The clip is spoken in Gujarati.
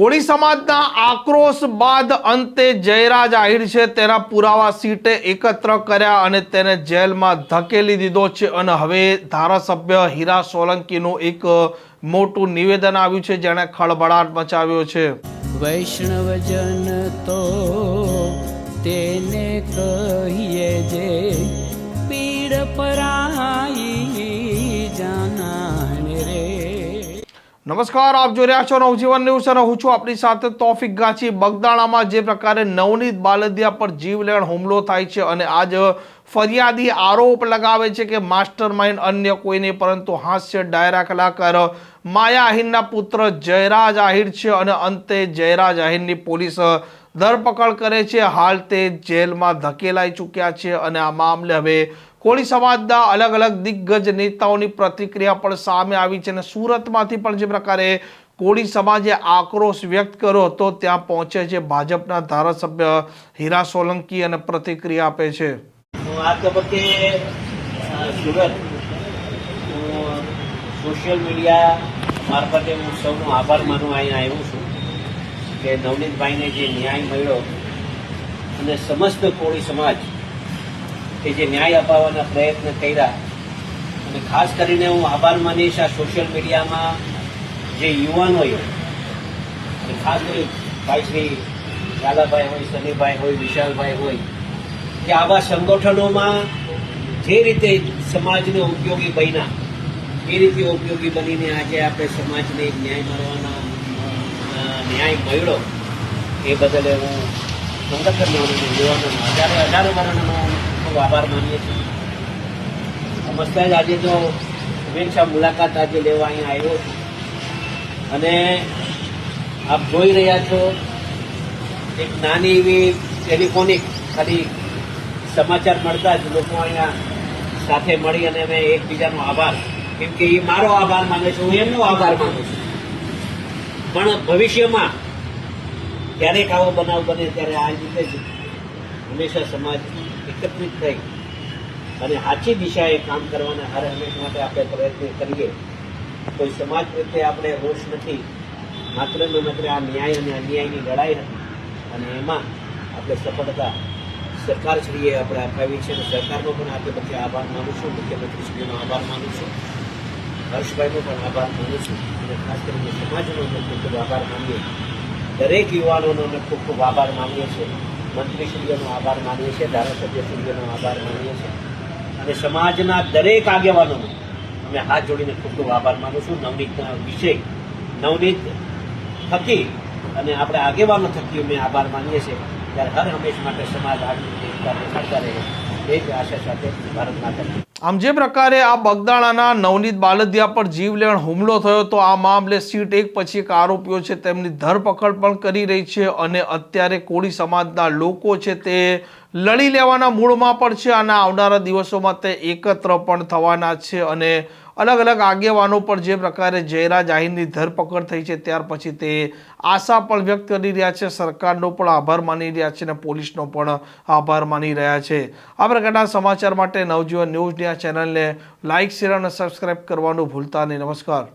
કોળી સમાજના આક્રોશ બાદ અંતે જયરાજ આહિર છે. તેના પુરાવા સીટે એકત્ર કર્યા અને તેને જેલમાં ધકેલી દીધો છે અને હવે ધારાસભ્ય હીરા સોલંકીનું એક મોટું નિવેદન આવ્યું છે જેણે ખળભળાટ મચાવ્યો છે. વૈષ્ણવજન તો તેને કહીએ જે પીડ પરાઈ નમસ્કાર, આપ જોઈ રહ્યા છો નવજીવન ન્યૂઝ અને હું છું આપણી સાથે તોફિક ગાંચી. બગદાણામાં જે પ્રકારે નવનીત બાલદિયા પર જીવલેણ હુમલો થાય છે અને આજ ફરિયાદી આરોપ લગાવે છે કે માસ્ટર માઇન્ડ અન્ય કોઈ નહીં પરંતુ હાસ્ય ડાયરા કલાકાર માયા આહિરના પુત્ર જયરાજ આહિર છે અને અંતે જયરાજ આહિરની પોલીસ ધરપકડ કરે છે. હાલ તે જેલમાં ધકેલાઈ ચૂક્યા છે અને આ મામલે હવે કોળી સમાજના અલગ અલગ દિગ્ગજ નેતાઓની પ્રતિક્રિયા પણ સામે આવી છે અને સુરતમાંથી પણ જે પ્રકારે કોળી સમાજે આક્રોશ વ્યક્ત કર્યો હતો, ત્યાં પહોંચે છે ભાજપના ધારાસભ્ય હીરા સોલંકી અને પ્રતિક્રિયા આપે છે. આ તબક્કે સુરત સોશિયલ મીડિયા મારફતે હું સૌનો આભાર માનવા અહીંયા આવ્યો છું. કે નવનીતભાઈને જે ન્યાય મળ્યો અને સમસ્ત કોળી સમાજ કે જે ન્યાય અપાવવાના પ્રયત્ન કર્યા અને ખાસ કરીને હું આભાર માનીશ આ સોશિયલ મીડિયામાં જે યુવાનોએ અને ખાસ કરી ભાઈ શ્રી લાલાભાઈ હોય સનીભાઈ હોય, વિશાલભાઈ હોય, કે આવા સંગઠનોમાં જે રીતે સમાજને ઉપયોગી બન્યા, એ રીતે ઉપયોગી બનીને આજે આપણે સમાજને ન્યાય મળવાના ન્યાય મળ્યો, એ બદલ હું સંગઠન યુવાનોનો, હજારો હજારો વર્ણનો ખૂબ આભાર માનીએ છીએ. સમજતા આજે તો શુભેચ્છા મુલાકાત આજે લેવા અહીંયા આવ્યો છું. અને આપ જોઈ રહ્યા છો, એક નાની એવી ટેલિફોનિક ખાલી સમાચાર મળતા જ લોકો અહીંયા સાથે મળી અને અમે એકબીજાનો આભાર. કેમ કે એ મારો આભાર માને છે, હું એમનો આભાર માનું છું. પણ ભવિષ્યમાં ક્યારેક આવો બનાવ બને ત્યારે આ રીતે જ હંમેશા સમાજ એકત્રિત થઈ અને સાચી દિશાએ કામ કરવાના હર હંમેશ માટે આપણે પ્રયત્ન કરીએ. કોઈ સમાજ પ્રત્યે આપણે હોશ નથી. માત્ર ને માત્ર આ ન્યાય અને અન્યાયની લડાઈ હતી. અને એમાં આપણે સફળતા સરકારશ્રીએ આપણે અપાવી છે અને સરકારનો પણ આપણે પછી આભાર માનું છું. મુખ્યમંત્રીશ્રીનો આભાર માનું છું. હર્ષભાઈનો પણ આભાર માનું છું અને ખાસ કરીને સમાજનો અમે ખૂબ ખૂબ આભાર માનીએ દરેક યુવાનોનો અમે ખૂબ ખૂબ આભાર માનીએ છીએ. મંત્રીશ્રીઓનો આભાર માનીએ છીએ, ધારાસભ્યશ્રીઓનો આભાર માનીએ છીએ. અને સમાજના દરેક આગેવાનોનો અમે હાથ જોડીને ખૂબ ખૂબ આભાર માનું છું. નવનીતના વિષય નવનીત થકી અને આપણે આગેવાનો થકી અમે આભાર માનીએ છીએ. ત્યારે હર હંમેશ માટે સમાજ આગળ દેખાડતા રહે. એ જ આશા સાથે ભારત માતા આમ જે પ્રકારે આ બગદાણાના નવનીત બાલદિયા પર જીવલેણ હુમલો થયો, તો આ મામલે સીટ એક પછી એક આરોપીઓ છે તેમની ધરપકડ પણ કરી રહી છે અને અત્યારે કોળી સમાજના લોકો છે તે લડી લેવાના મૂળમાં પણ છે. અને આવનારા દિવસોમાં તે એકત્ર પણ થવાના છે અને અલગ અલગ આગેવાનો પણ જે પ્રકારે જયરાજ આહિરની ધરપકડ થઈ છે, ત્યાર પછી તે આશા પણ વ્યક્ત કરી રહ્યા છે. સરકારનો પણ આભાર માની રહ્યા છે અને પોલીસનો પણ આભાર માની રહ્યા છે. આ પ્રકારના સમાચાર માટે નવજીવન ન્યૂઝની આ ચેનલને લાઇક શેર અને સબસ્ક્રાઇબ કરવાનું ભૂલતા નહીં. નમસ્કાર.